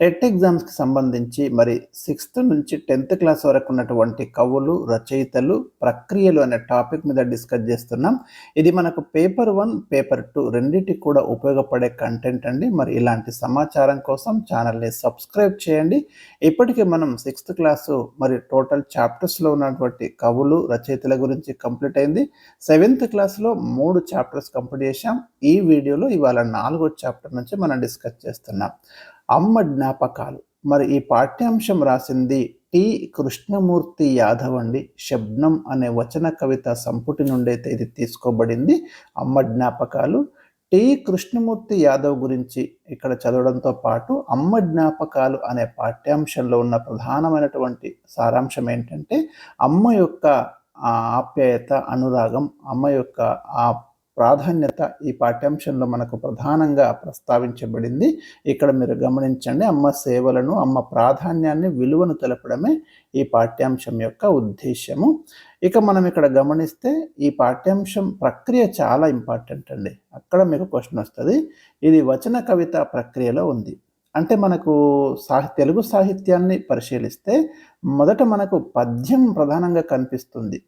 TET ఎగ్జామ్స్కి సంబంధించి మరి సిక్స్త్ నుంచి టెన్త్ క్లాస్ వరకు ఉన్నటువంటి కవులు రచయితలు ప్రక్రియలు అనే టాపిక్ మీద డిస్కస్ చేస్తున్నాం. ఇది మనకు పేపర్ వన్ పేపర్ టూ రెండింటికి కూడా ఉపయోగపడే కంటెంట్ అండి. మరి ఇలాంటి సమాచారం కోసం ఛానల్ని సబ్స్క్రైబ్ చేయండి. ఇప్పటికే మనం సిక్స్త్ క్లాసు మరి టోటల్ చాప్టర్స్లో ఉన్నటువంటి కవులు రచయితల గురించి కంప్లీట్ అయింది. సెవెంత్ క్లాస్లో మూడు చాప్టర్స్ కంప్లీట్ చేశాం. ఈ వీడియోలో ఇవాళ నాలుగో చాప్టర్ నుంచి మనం డిస్కస్ చేస్తున్నాం. అమ్మ జ్ఞాపకాలు. మరి ఈ పాఠ్యాంశం రాసింది టి. కృష్ణమూర్తి యాదవ్ అండి. శబ్నం అనే వచన కవిత సంపుటి నుండి అయితే ఇది తీసుకోబడింది. అమ్మ జ్ఞాపకాలు. టి. కృష్ణమూర్తి యాదవ్ గురించి ఇక్కడ చదవడంతో పాటు అమ్మ జ్ఞాపకాలు అనే పాఠ్యాంశంలో ఉన్న ప్రధానమైనటువంటి సారాంశం ఏంటంటే అమ్మ యొక్క ఆప్యాయత అనురాగం అమ్మ యొక్క ఆ ప్రాధాన్యత ఈ పాఠ్యాంశంలో మనకు ప్రధానంగా ప్రస్తావించబడింది. ఇక్కడ మీరు గమనించండి అమ్మ సేవలను అమ్మ ప్రాధాన్యాన్ని విలువను తెలపడమే ఈ పాఠ్యాంశం యొక్క ఉద్దేశ్యము. ఇక మనం ఇక్కడ గమనిస్తే ఈ పాఠ్యాంశం ప్రక్రియ చాలా ఇంపార్టెంట్ అండి. అక్కడ మీకు క్వశ్చన్ వస్తుంది ఇది వచన కవిత ప్రక్రియలో ఉంది. అంటే మనకు సాహి తెలుగు సాహిత్యాన్ని పరిశీలిస్తే మొదట మనకు పద్యం ప్రధానంగా కనిపిస్తుంది.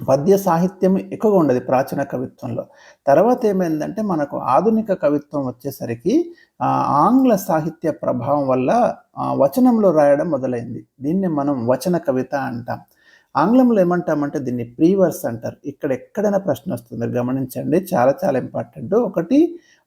పద్య సాహిత్యం ఎక్కువగా ఉండదు ప్రాచీన కవిత్వంలో. తర్వాత ఏమైందంటే మనకు ఆధునిక కవిత్వం వచ్చేసరికి ఆంగ్ల సాహిత్య ప్రభావం వల్ల వచనంలో రాయడం మొదలైంది. దీన్ని మనం వచన కవిత అంటాం. ఆంగ్లంలో ఏమంటామంటే దీన్ని ప్రీవర్స్ అంటారు. ఇక్కడ ఎక్కడైనా ప్రశ్న వస్తుంది. మీరు గమనించండి. చాలా చాలా ఇంపార్టెంట్. ఒకటి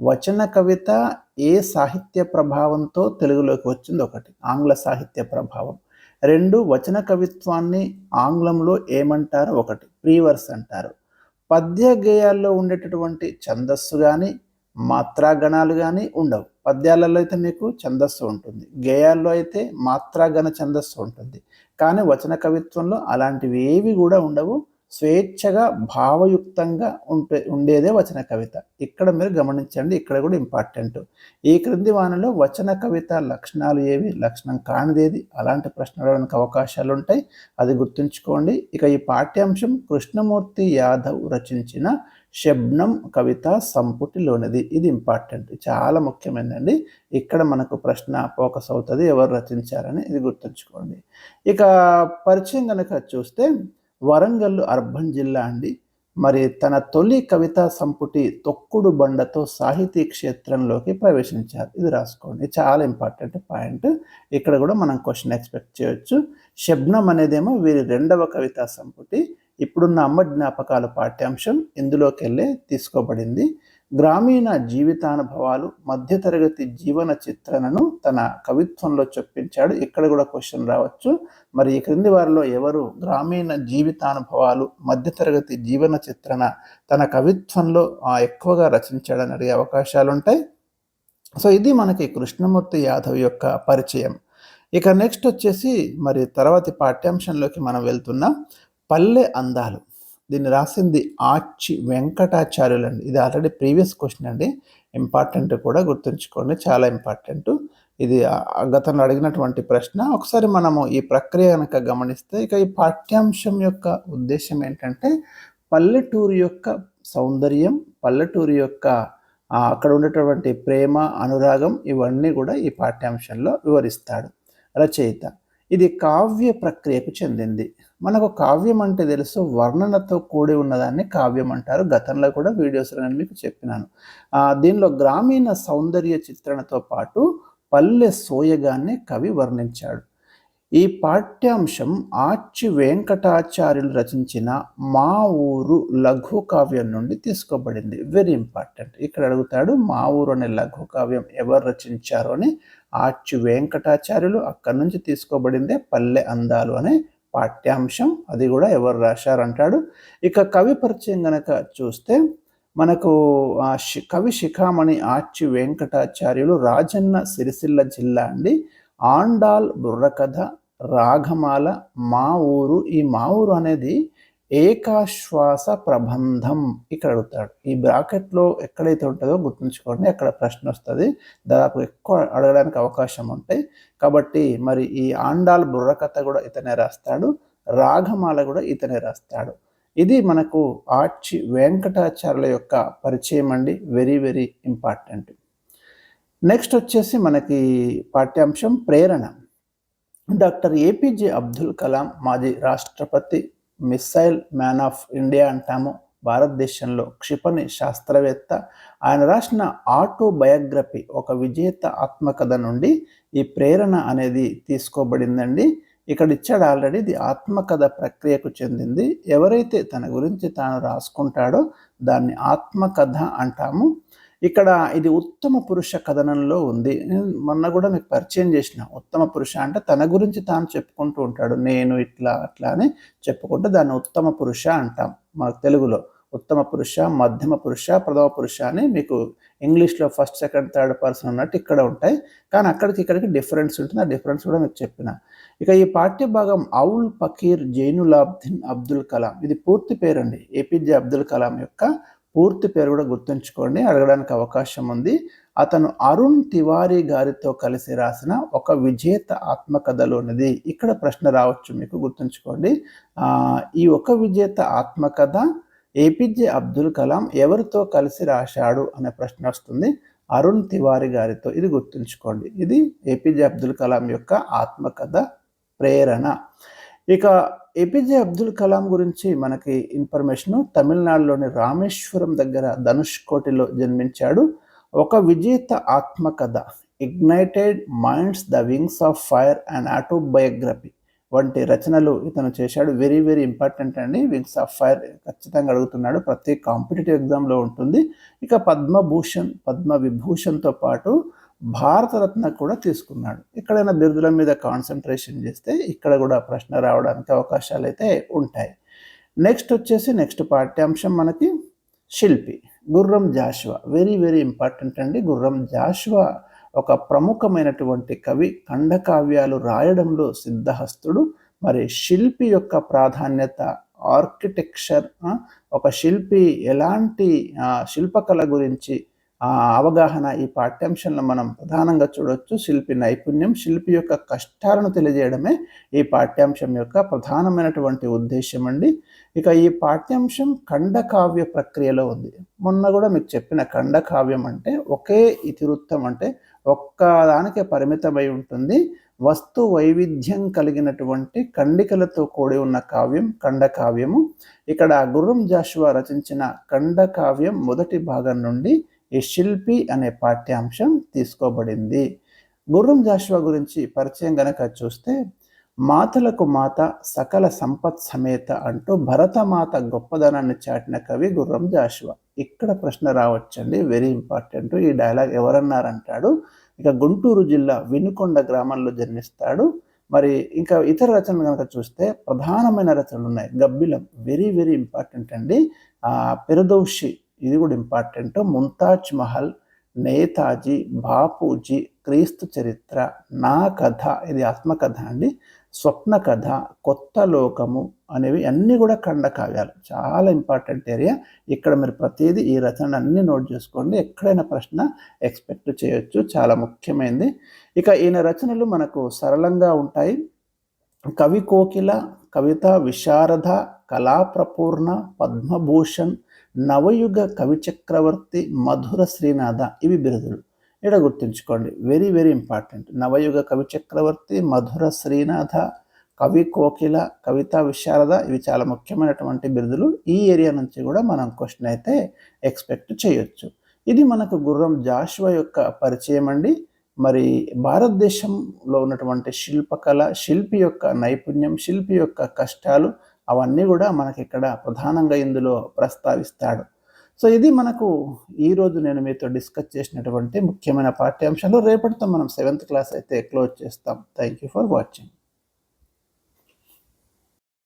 వచన కవిత ఏ సాహిత్య ప్రభావంతో తెలుగులోకి వచ్చింది? ఒకటి ఆంగ్ల సాహిత్య ప్రభావం. రెండు వచన కవిత్వాన్ని ఆంగ్లంలో ఏమంటారు ఒకటి ప్రీవర్స్ అంటారు. పద్య గేయాల్లో ఉండేటటువంటి ఛందస్సు కానీ మాత్రాగణాలు కానీ ఉండవు. పద్యాలలో అయితే మీకు ఛందస్సు ఉంటుంది. గేయాల్లో అయితే మాత్రాగణ ఛందస్సు ఉంటుంది. కానీ వచన కవిత్వంలో అలాంటివి ఏవి కూడా ఉండవు. స్వేచ్ఛగా భావయుక్తంగా ఉంటే ఉండేదే వచన కవిత. ఇక్కడ మీరు గమనించండి ఇక్కడ కూడా ఇంపార్టెంట్. ఈ క్రింది వానలో వచన కవిత లక్షణాలు ఏవి? లక్షణం కానిదేది? అలాంటి ప్రశ్నలు అడగడానికి అవకాశాలు ఉంటాయి. అది గుర్తుంచుకోండి. ఇక ఈ పాఠ్యాంశం కృష్ణమూర్తి యాదవ్ రచించిన శబ్నం కవిత సంపుటిలోనిది. ఇది ఇంపార్టెంట్. చాలా ముఖ్యమైనదండి. ఇక్కడ మనకు ప్రశ్న ఫోకస్ అవుతుంది. ఎవరు రచించారని ఇది గుర్తుంచుకోండి. ఇక పరిచయం కనుక చూస్తే వరంగల్ అర్బన్ జిల్లా అండి. మరి తన తొలి కవితా సంపుటి తొక్కుడు బండతో సాహితీ క్షేత్రంలోకి ప్రవేశించారు. ఇది రాసుకోండి. చాలా ఇంపార్టెంట్ పాయింట్. ఇక్కడ కూడా మనం క్వశ్చన్ ఎక్స్పెక్ట్ చేయొచ్చు. శబ్నం అనేదేమో వీరి రెండవ కవితా సంపుటి. ఇప్పుడున్న అమ్మ జ్ఞాపకాల పాఠ్యాంశం ఇందులోకి వెళ్ళే తీసుకోబడింది. గ్రామీణ జీవితానుభవాలు మధ్యతరగతి జీవన చిత్రణను తన కవిత్వంలో చొప్పించాడు. ఇక్కడ కూడా క్వశ్చన్ రావచ్చు. మరి ఈ క్రింది వారిలో ఎవరు గ్రామీణ జీవితానుభవాలు మధ్యతరగతి జీవన చిత్రణ తన కవిత్వంలో ఎక్కువగా రచించాడని అడిగే అవకాశాలు ఉంటాయి సో ఇది మనకి కృష్ణమూర్తి యాదవ్ యొక్క పరిచయం. ఇక నెక్స్ట్ వచ్చేసి మరి తర్వాతి పాఠ్యాంశంలోకి మనం వెళ్తున్నాం. పల్లె అందాలు. దీన్ని రాసింది ఆచి వెంకటాచార్యులు అండి ఇది ఆల్రెడీ ప్రీవియస్ క్వశ్చన్ అండి. ఇంపార్టెంట్ కూడా గుర్తుంచుకోండి. చాలా ఇంపార్టెంట్ ఇది గతంలో అడిగినటువంటి ప్రశ్న. ఒకసారి మనము ఈ ప్రక్రియ కనుక గమనిస్తే ఇక ఈ పాఠ్యాంశం యొక్క ఉద్దేశం ఏంటంటే పల్లెటూరు యొక్క సౌందర్యం పల్లెటూరు యొక్క అక్కడ ఉండేటటువంటి ప్రేమ అనురాగం ఇవన్నీ కూడా ఈ పాఠ్యాంశంలో వివరిస్తాడు రచయిత. ఇది కావ్య ప్రక్రియకు చెందింది. మనకు కావ్యం అంటే తెలుసు వర్ణనతో కూడి ఉన్నదాన్ని కావ్యం అంటారు. గతంలో కూడా వీడియోస్లో నేను మీకు చెప్పినాను. దీనిలో గ్రామీణ సౌందర్య చిత్రణతో పాటు పల్లె సోయగాన్ని కవి వర్ణించాడు. ఈ పాఠ్యాంశం ఆచి వెంకటాచార్యులు రచించిన మా ఊరు లఘు కావ్యం నుండి తీసుకోబడింది. వెరీ ఇంపార్టెంట్ ఇక్కడ అడుగుతాడు మా ఊరు అనే లఘు కావ్యం ఎవరు రచించారు అని ఆచి వెంకటాచార్యులు అక్కడి నుంచి తీసుకోబడిందే పల్లె అందాలు అనే పాఠ్యాంశం. అది కూడా ఎవరు రాశారంటాడు ఇక కవి పరిచయం గనక చూస్తే మనకు కవి శిఖామణి ఆచి వెంకటాచార్యులు రాజన్న సిరిసిల్ల జిల్లా అండి. ఆండాల్ బుర్రకథ రాఘమాల మా ఊరు ఈ మా ఊరు అనేది ఏకాశ్వాస ప్రబంధం ఇక్కడ అడుగుతాడు. ఈ బ్రాకెట్లో ఎక్కడైతే ఉంటుందో గుర్తుంచుకోండి అక్కడ ప్రశ్న వస్తుంది. దాదాపు ఎక్కువ అడగడానికి అవకాశం ఉంటాయి. కాబట్టి మరి ఈ ఆండాల్ బుర్రకథ కూడా ఇతనే రాస్తాడు రాఘమాల కూడా ఇతనే రాస్తాడు. ఇది మనకు ఆర్చి వెంకటాచార్యుల యొక్క పరిచయం అండి వెరీ వెరీ ఇంపార్టెంట్. నెక్స్ట్ వచ్చేసి మనకి పాఠ్యాంశం ప్రేరణ. డాక్టర్ ఏపీజే అబ్దుల్ కలాం మాజీ రాష్ట్రపతి మిస్సైల్ మ్యాన్ ఆఫ్ ఇండియా అంటాము. భారతదేశంలో క్షిపణి శాస్త్రవేత్త. ఆయన రాసిన ఆటోబయోగ్రఫీ ఒక విజేత ఆత్మకథ నుండి ఈ ప్రేరణ అనేది తీసుకోబడిందండి. ఇక్కడ ఇచ్చాడు ఆల్రెడీ ఇది ఆత్మకథ ప్రక్రియకు చెందింది. ఎవరైతే తన గురించి తాను రాసుకుంటాడో దాన్ని ఆత్మకథ అంటాము. ఇక్కడ ఇది ఉత్తమ పురుష కథనంలో ఉంది. మొన్న కూడా మీకు పరిచయం చేసిన ఉత్తమ పురుష అంటే తన గురించి తాను చెప్పుకుంటూ ఉంటాడు. నేను ఇట్లా అట్లా అని చెప్పుకుంటే దాన్ని ఉత్తమ పురుష అంటాం మనకు తెలుగులో. ఉత్తమ పురుష మధ్యమ పురుష ప్రథమ పురుష అని మీకు ఇంగ్లీష్లో ఫస్ట్ సెకండ్ థర్డ్ పర్సన్ ఉన్నట్టు ఇక్కడ ఉంటాయి. కానీ అక్కడికి ఇక్కడికి డిఫరెన్స్ ఉంటుంది. ఆ డిఫరెన్స్ కూడా మీకు చెప్పిన. ఇక ఈ పాఠ్య భాగం ఔల్ ఫకీర్ జైనులాబ్దిన్ అబ్దుల్ కలాం. ఇది పూర్తి పేరండి. ఏపీజే అబ్దుల్ కలాం యొక్క పూర్తి పేరు కూడా గుర్తుంచుకోండి అడగడానికి అవకాశం ఉంది. అతను అరుణ్ తివారీ గారితో కలిసి రాసిన ఒక విజేత ఆత్మకథలోనిది. ఇక్కడ ప్రశ్న రావచ్చు మీకు గుర్తుంచుకోండి. ఈ ఒక విజేత ఆత్మకథ ఏపీజే అబ్దుల్ కలాం ఎవరితో కలిసి రాశాడు అనే ప్రశ్న వస్తుంది. అరుణ్ తివారి గారితో ఇది గుర్తుంచుకోండి. ఇది ఏపీజే అబ్దుల్ కలాం యొక్క ఆత్మకథ ప్రేరణ. ఇక ఏపీజే అబ్దుల్ కలాం గురించి మనకి ఇన్ఫర్మేషన్ తమిళనాడులోని రామేశ్వరం దగ్గర ధనుష్ కోటిలో జన్మించాడు. ఒక విజేత ఆత్మకథ ignited minds the wings of fire and autobiography వంటి రచనలు ఇతను చేశాడు. వెరీ వెరీ ఇంపార్టెంట్ అండి. వింగ్స్ ఆఫ్ ఫైర్ ఖచ్చితంగా అడుగుతున్నాడు. ప్రతి కాంపిటేటివ్ ఎగ్జామ్లో ఉంటుంది. ఇక పద్మభూషణ్ పద్మ విభూషణ్తో పాటు భారతరత్న కూడా తీసుకున్నాడు. ఎక్కడైనా బిరుదుల మీద కాన్సన్ట్రేషన్ చేస్తే ఇక్కడ కూడా ప్రశ్న రావడానికి అవకాశాలు అయితే ఉంటాయి. నెక్స్ట్ వచ్చేసి నెక్స్ట్ పాఠ్యాంశం మనకి శిల్పి Gurram Jashuva. Very very important అండి. గుర్రం జాషువా ఒక ప్రముఖమైనటువంటి కవి ఖండకావ్యాలు రాయడంలో సిద్ధహస్తుడు. మరి శిల్పి యొక్క ప్రాధాన్యత ఆర్కిటెక్చర్ ఒక శిల్పి ఎలాంటి శిల్పకళ గురించి అవగాహన ఈ పాఠ్యాంశంలో మనం ప్రధానంగా చూడవచ్చు శిల్పి నైపుణ్యం. శిల్పి యొక్క కష్టాలను తెలియజేయడమే ఈ పాఠ్యాంశం యొక్క ప్రధానమైనటువంటి ఉద్దేశం అండి. ఇక ఈ పాఠ్యాంశం ఖండకావ్య ప్రక్రియలో ఉంది. మొన్న కూడా మీకు చెప్పిన ఖండకావ్యం అంటే ఒకే ఇతివృత్తం అంటే ఒక్కదానికే పరిమితమై ఉంటుంది. వస్తు వైవిధ్యం కలిగినటువంటి కండికలతో కూడి ఉన్న కావ్యం ఖండకావ్యము. ఇక్కడ గుర్రం జాషువా రచించిన ఖండకావ్యం మొదటి భాగం నుండి ఈ శిల్పి అనే పాఠ్యాంశం తీసుకోబడింది. గుర్రం జాషువా గురించి పరిచయం గనక చూస్తే మాతలకు మాత సకల సంపత్ సమేత అంటూ భరతమాత గొప్పదనాన్ని చాటిన కవి గుర్రం జాషువా. ఇక్కడ ప్రశ్న రావచ్చండి వెరీ ఇంపార్టెంట్ ఈ డైలాగ్ ఎవరన్నారంటాడు? ఇక గుంటూరు జిల్లా వినుకొండ గ్రామంలో జన్మిస్తాడు. మరి ఇంకా ఇతర రచనలు కనుక చూస్తే ప్రధానమైన రచనలు ఉన్నాయి. గబ్బిలం వెరీ వెరీ ఇంపార్టెంట్ అండి. పెరదౌషి ఇది కూడా ఇంపార్టెంట్ ముంతాజ్ మహల్ నేతాజీ బాపూజీ క్రీస్తు చరిత్ర నా కథ ఇది ఆత్మకథ అండి. స్వప్న కథ కొత్త లోకము అనేవి అన్నీ కూడా ఖండకావ్యాలు చాలా ఇంపార్టెంట్ ఏరియా ఇక్కడ మీరు ప్రతిదీ ఈ రచన అన్నీ నోట్ చేసుకోండి. ఎక్కడైనా ప్రశ్న ఎక్స్పెక్ట్ చేయొచ్చు. చాలా ముఖ్యమైనది ఇక ఈయన రచనలు మనకు సరళంగా ఉంటాయి. కవి కోకిల కవిత విశారద కళాప్రపూర్ణ పద్మభూషణ్ నవయుగ కవిచక్రవర్తి మధుర శ్రీనాథ ఇవి బిరుదులు. ఇక్కడ గుర్తుంచుకోండి వెరీ వెరీ ఇంపార్టెంట్ నవయుగ కవిచక్రవర్తి మధుర శ్రీనాథ కవి కోకిల కవిత విశారద ఇవి చాలా ముఖ్యమైనటువంటి బిరుదులు. ఈ ఏరియా నుంచి కూడా మనం క్వశ్చన్ అయితే ఎక్స్పెక్ట్ చేయొచ్చు. ఇది మనకు గుర్రం జాషువా యొక్క పరిచయం అండి. మరి భారతదేశంలో ఉన్నటువంటి శిల్పకళ శిల్పి యొక్క నైపుణ్యం శిల్పి యొక్క కష్టాలు అవన్నీ కూడా మనకి ఇక్కడ ప్రధానంగా ఇందులో ప్రస్తావిస్తాడు. సో ఇది మనకు ఈరోజు నేను మీతో డిస్కస్ చేసినటువంటి ముఖ్యమైన పాఠ్యాంశాలు రేపటితో మనం సెవెంత్ క్లాస్ అయితే క్లోజ్ చేస్తాం. Thank you for watching.